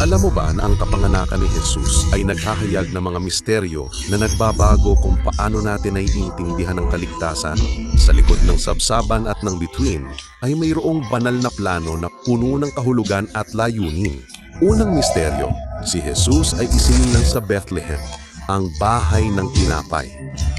Alam mo ba na ang kapanganakan ni Jesus ay naghahayag ng mga misteryo na nagbabago kung paano natin naiintindihan ang kaligtasan? Sa likod ng sabsaban at ng bituin ay mayroong banal na plano na puno ng kahulugan at layunin. Unang misteryo, si Jesus ay isinilang sa Bethlehem, ang bahay ng tinapay.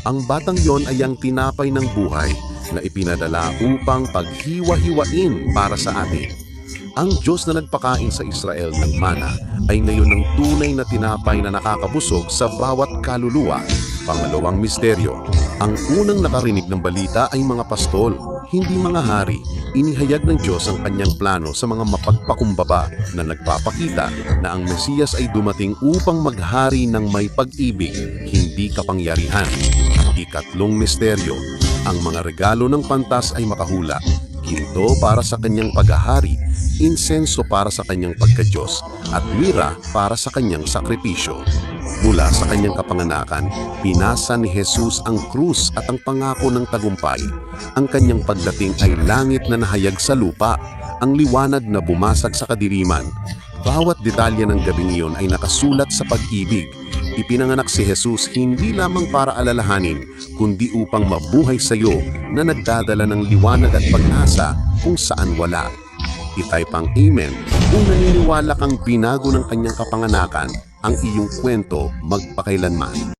Ang batang yon ay ang tinapay ng buhay na ipinadala upang paghiwa-hiwain para sa atin. Ang Diyos na nagpakain sa Israel ng mana ay ngayon ang tunay na tinapay na nakakabusog sa bawat kaluluwa. Pangalawang misteryo, ang unang nakarinig ng balita ay mga pastol, hindi mga hari. Inihayag ng Diyos ang kanyang plano sa mga mapagpakumbaba na nagpapakita na ang Mesiyas ay dumating upang maghari ng may pag-ibig, hindi kapangyarihan. Ikatlong misteryo, ang mga regalo ng pantas ay makahula, ginto para sa kanyang paghahari, insenso para sa kanyang pagkadyos, at mira para sa kanyang sakripisyo. Mula sa kanyang kapanganakan, pinasa ni Jesus ang krus at ang pangako ng tagumpay. Ang kanyang pagdating ay langit na nahayag sa lupa, ang liwanag na bumasag sa kadiriman. Bawat detalye ng gabing iyon ay nakasulat sa pag-ibig. Ipinanganak si Jesus hindi lamang para alalahanin, kundi upang mabuhay sa iyo na nagdadala ng liwanag at pag-asa kung saan wala. Itay pang Amen kung naniniwala kang binago ng kanyang kapanganakan ang iyong kwento magpakailanman.